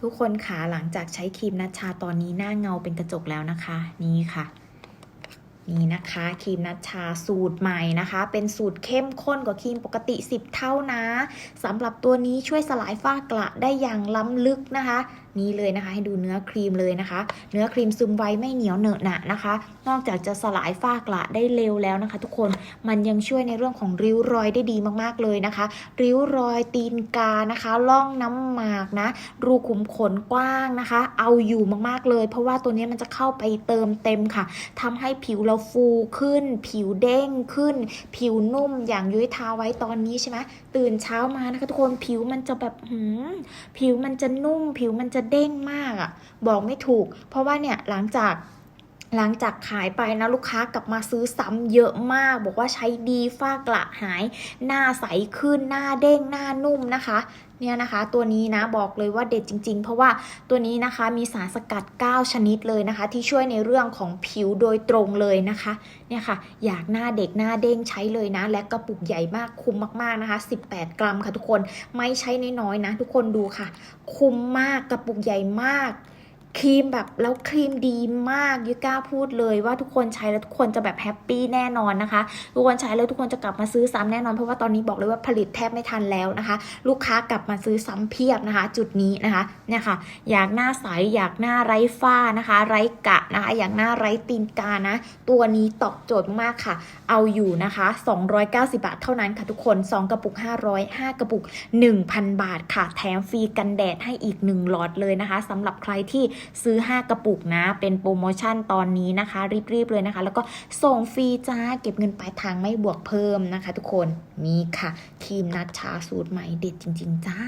ทุกคนค่ะหลังจากใช้ครีมนัชชาตอนนี้หน้าเงาเป็นกระจกแล้วนะคะ นี่ค่ะ นี่นะคะครีมนัชชาสูตรใหม่นะคะ เป็นสูตรเข้มข้นกว่าครีมปกติ 10 เท่านะสำหรับตัวนี้ช่วยสลายฝ้ากระได้อย่างล้ำลึกนะคะ นี่เลยนะคะ ให้ดูเนื้อครีมเลยนะคะ เนื้อครีมซึมไวไม่เหนียวเหนอะหนะนะคะ นอกจากจะสลายฝ้ากระได้เร็วแล้วนะคะ ทุกคนมันยังช่วยในเรื่องของริ้วรอยได้ดีมากๆเลยนะคะ ริ้วรอยตีนกานะคะล่องน้ำหมากนะ รูขุมขนกว้างนะคะ เอาอยู่มากๆเลย เพราะว่าตัวนี้มันจะเข้าไปเติมเต็มค่ะทำให้ผิวเราฟูขึ้น ผิวเด้งขึ้น ผิวนุ่มอย่างยุ้ยทาไว้ตอนนี้ใช่ไหมตื่นเช้ามานะคะทุกคนผิวมันจะแบบหืมผิวมันจะนุ่ม ผิวมันจะเด้งมากอะ่ะ บอกไม่ถูก เพราะว่าเนี่ยหลังจาก หลังจากขายไปนะลูกค้ากลับมาซื้อซ้ำเยอะมาก บอกว่าใช้ดีฝ้ากระหาย หน้าใสขึ้นหน้าเด้งหน้านุ่มนะคะเนี่ยนะคะตัวนี้นะบอกเลยว่าเด็ดจริง ๆ เพราะว่าตัวนี้นะคะมีสารสกัด 9 ชนิดเลยนะคะ ที่ช่วยในเรื่องของผิวโดยตรงเลยนะคะเนี่ยค่ะอยากหน้าเด็กหน้าเด้งใช้เลยนะ และกระปุกใหญ่มากคุ้มมากๆนะคะ 18 กรัมค่ะทุกคนไม่ใช่น้อยๆนะ ทุกคนดูค่ะ คุ้มมากกระปุกใหญ่มาก ครีมแบบแล้วครีมดีมากยูกล้าพูดเลยว่าทุกคนใช้แล้วทุกคนจะแบบแฮปปี้แน่นอนนะคะ ทุกคนใช้แล้วทุกคนจะกลับมาซื้อซ้ำแน่นอนเพราะว่าตอนนี้บอกเลยว่าผลิตแทบไม่ทันแล้วนะคะ ลูกค้ากลับมาซื้อซ้ำเพียบนะคะ จุดนี้นะคะเนี่ยค่ะอยากหน้าใสอยากหน้าไร้ฝ้านะคะ ไร้กะนะคะ อยากหน้าไร้ตีนกานะ ตัวนี้ตอบโจทย์มากค่ะ เอาอยู่นะคะ 290 บาทเท่านั้นค่ะทุกคน 2 กระปุก 500 5 กระปุก 1,000 บาทค่ะ แถมฟรีกันแดดให้อีก 1 หลอดเลยนะคะสำหรับใครที่ซื้อ 5 กระปุกนะ เป็นโปรโมชั่นตอนนี้นะคะ รีบๆเลยนะคะ แล้วก็ส่งฟรีจ้าเก็บเงินปลายทางไม่บวกเพิ่มนะคะ ทุกคนนี่ค่ะครีมนัดชาสูตรใหม่เด็ดจริง ๆ จ้า